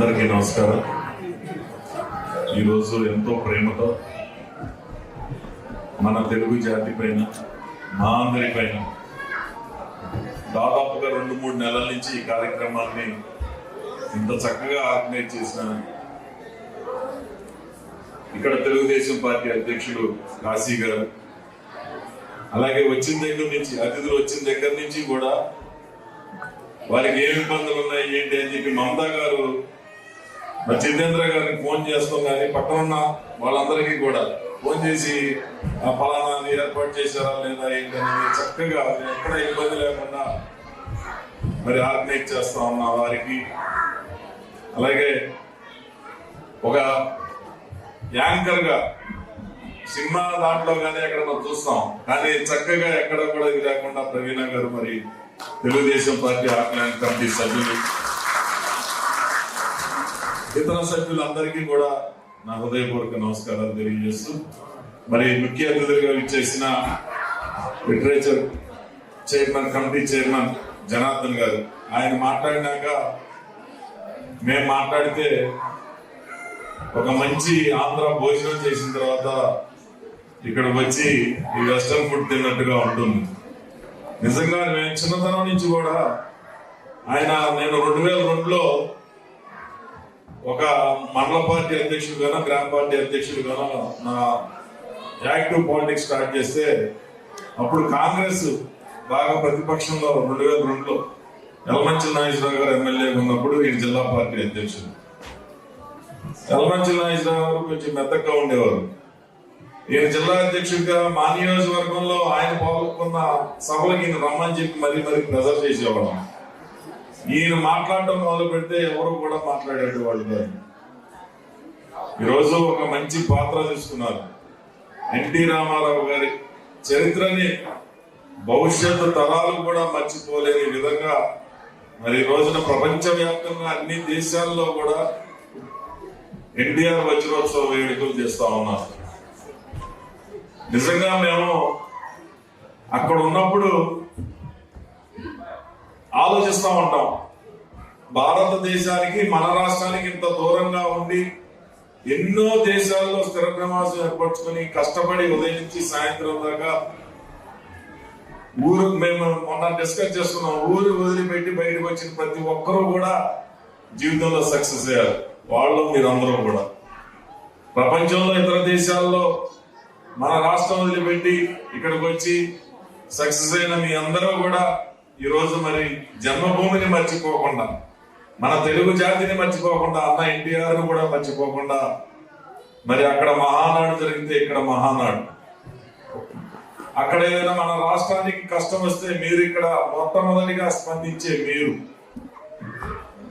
అందరికీ నమస్కారం. ఈరోజు ఎంతో ప్రేమతో మన తెలుగు జాతి పైన మా అందరి పైన దాదాపుగా రెండు మూడు నెలల నుంచి ఈ కార్యక్రమాన్ని ఇంత చక్కగా ఆర్గనైజ్ చేసిన ఇక్కడ తెలుగుదేశం పార్టీ అధ్యక్షుడు కాశీ గారు అలాగే వచ్చిన దగ్గర నుంచి అతిథులు వచ్చిన దగ్గర నుంచి కూడా వారికి ఏమి ఇబ్బందులు ఉన్నాయి ఏంటి అని చెప్పి మమతా గారు మరి జితేంద్ర గారికి ఫోన్ చేస్తాం కానీ పక్కన ఉన్న వాళ్ళందరికీ కూడా ఫోన్ చేసి ఆ ఫలానాన్ని ఏర్పాటు చేశారా లేదా ఏంటనేది చక్కగా ఎక్కడ ఇబ్బంది లేకుండా మరి ఆర్గనైజ్ చేస్తా ఉన్నా వారికి అలాగే ఒక యాంకర్గా సినిమా దాంట్లో కానీ ఎక్కడ మనం చూస్తాం. కానీ చక్కగా ఎక్కడ కూడా ఇది లేకుండా ప్రవీణ గారు మరి తెలుగుదేశం పార్టీ ఆర్గనైజ్ కమిటీ సభ్యులు. ఇతర సభ్యులందరికీ కూడా నా హృదయపూర్వక నమస్కారాలు తెలియజేస్తూ మరి ముఖ్య అతిథులుగా ఇచ్చేసిన literature chairman committee chairman Janardhan garu. ఆయన మాట్లాడినాక మేము మాట్లాడితే ఒక మంచి ఆంధ్ర భోజనం చేసిన తర్వాత ఇక్కడ వచ్చి ఈ వెస్టర్న్ ఫుడ్ తిన్నట్టుగా ఉంటుంది. నిజంగా మేము చిన్నతనం నుంచి కూడా ఆయన నేను రెండు వేల రెండులో ఒక మండల పార్టీ అధ్యక్షుడుగానో గ్రామ పార్టీ అధ్యక్షుడుగానో నా యాక్టివ్ పాలిటిక్స్ స్టార్ట్ చేస్తే అప్పుడు కాంగ్రెస్ బాగా ప్రతిపక్షంలో రెండు వేల రెండులో యలమంచి నాగేశ్వరరావు గారు ఎమ్మెల్యేగా ఉన్నప్పుడు ఈయన జిల్లా పార్టీ అధ్యక్షుడు. యలమంచి నాగేశ్వరరావు గారు కొంచెం మెత్తగా ఉండేవారు. ఈయన జిల్లా అధ్యక్షుడిగా మా నియోజకవర్గంలో ఆయన పాల్గొన్న సభలకు ఈయన రమ్మని చెప్పి మరీ మరీ ప్రెజర్ చేసేవాళ్ళం. ఈయన మాట్లాడటం మొదలు పెడితే ఎవరు కూడా మాట్లాడేటవాళ్ళు కాదు. ఈరోజు ఒక మంచి పాత్ర తీసుకున్నారు. ఎన్టీ రామారావు గారి చరిత్రని భవిష్యత్తు తరాలు కూడా మర్చిపోలేని విధంగా మరి ఈ రోజున ప్రపంచవ్యాప్తంగా అన్ని దేశాల్లో కూడా ఎన్టీఆర్ వజ్రోత్సవ వేడుకలు చేస్తా ఉన్నారు. నిజంగా మేము అక్కడ ఉన్నప్పుడు ఆలోచిస్తూ ఉంటాం. భారతదేశానికి మన రాష్ట్రానికి ఇంత దూరంగా ఉండి ఎన్నో దేశాల్లో స్థిర నివాసం ఏర్పరచుకొని కష్టపడి ఉదయం నుంచి సాయంత్రం దాకా ఊరు మేము మొన్న డిస్కస్ చేసుకున్నాం. ఊరు వదిలిపెట్టి బయటకు వచ్చిన ప్రతి ఒక్కరూ కూడా జీవితంలో సక్సెస్ అయ్యారు. వాళ్ళు మీరందరూ కూడా. ప్రపంచంలో ఇతర దేశాల్లో మన రాష్ట్రం వదిలిపెట్టి ఇక్కడికి వచ్చి సక్సెస్ అయిన మీ అందరూ కూడా ఈరోజు మరి జన్మభూమిని మర్చిపోకుండా మన తెలుగు జాతిని మర్చిపోకుండా అన్న ఎన్టీఆర్ కూడా మర్చిపోకుండా మరి అక్కడ మహానాడు జరిగితే ఇక్కడ మహానాడు. అక్కడ ఏదైనా మన రాష్ట్రానికి కష్టం వస్తే మీరు ఇక్కడ మొట్టమొదటిగా స్పందించే మీరు.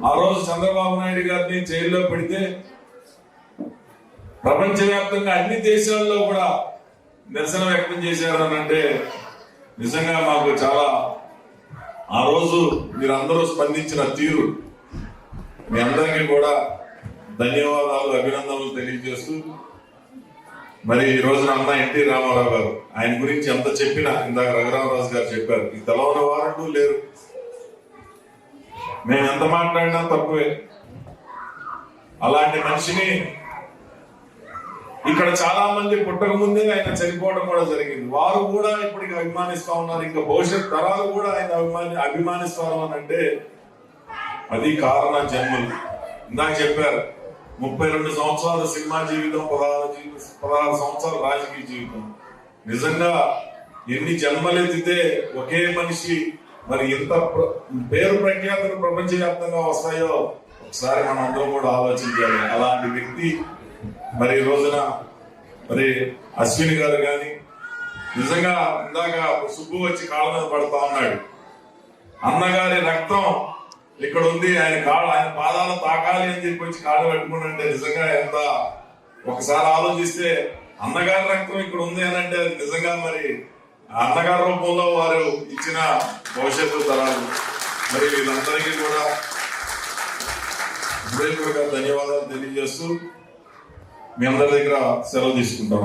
ఆ రోజు చంద్రబాబు నాయుడు గారిని జైల్లో పెడితే ప్రపంచవ్యాప్తంగా అన్ని దేశాల్లో కూడా నిరసన వ్యక్తం చేశారు అంటే నిజంగా మాకు చాలా ఆ రోజు మీరందరూ స్పందించిన తీరు. మీ అందరికీ కూడా ధన్యవాదాలు అభినందనలు తెలియజేస్తూ మరి ఈ రోజున అన్న ఎన్టీ రామారావు గారు ఆయన గురించి ఎంత చెప్పినా ఇందాక రఘురామరాజు గారు చెప్పారు ఈ తెలవని వారంటూ లేరు. మేము ఎంత మాట్లాడినా తక్కువే. అలాంటి మనిషిని ఇక్కడ చాలా మంది పుట్టక ముందే ఆయన చనిపోవడం కూడా జరిగింది. వారు కూడా ఇప్పటికి అభిమానిస్తా ఉన్నారు. ఇంకా భవిష్యత్ తరాలు కూడా ఆయన అభిమాని అభిమానిస్తారు అని అంటే అది కారణ జన్మలు. ఇందాక చెప్పారు ముప్పై రెండు సంవత్సరాల సినిమా జీవితం పదహారు జీవితం పదహారు సంవత్సరాలు రాజకీయ జీవితం. నిజంగా ఎన్ని జన్మలెత్తితే ఒకే మనిషి మరి ఎంత పేరు ప్రఖ్యాతులు ప్రపంచవ్యాప్తంగా వస్తాయో ఒకసారి మనం కూడా ఆలోచించాలి. అలాంటి వ్యక్తి మరి ఈ రోజున మరి అశ్విని గారు కానీ నిజంగా ఇందాక సుబ్బు వచ్చి కాళ్ళ మీద పడతా ఉన్నాడు. అన్నగారి రక్తం ఇక్కడ ఉంది ఆయన కాళ్ళు ఆయన పాదాలు తాకాలి అని చెప్పి వచ్చి కాళ్ళు పెట్టుకుంటే నిజంగా ఎంత ఒకసారి ఆలోచిస్తే అన్నగారి రక్తం ఇక్కడ ఉంది అని అంటే అది నిజంగా మరి ఆ అన్నగారి రూపంలో వారు ఇచ్చిన భవిష్యత్తు తరాలు. మరి వీళ్ళందరికీ కూడా హృదయపూర్వక ధన్యవాదాలు తెలియజేస్తూ మీ అందరి దగ్గర సెలవు తీసుకుంటాం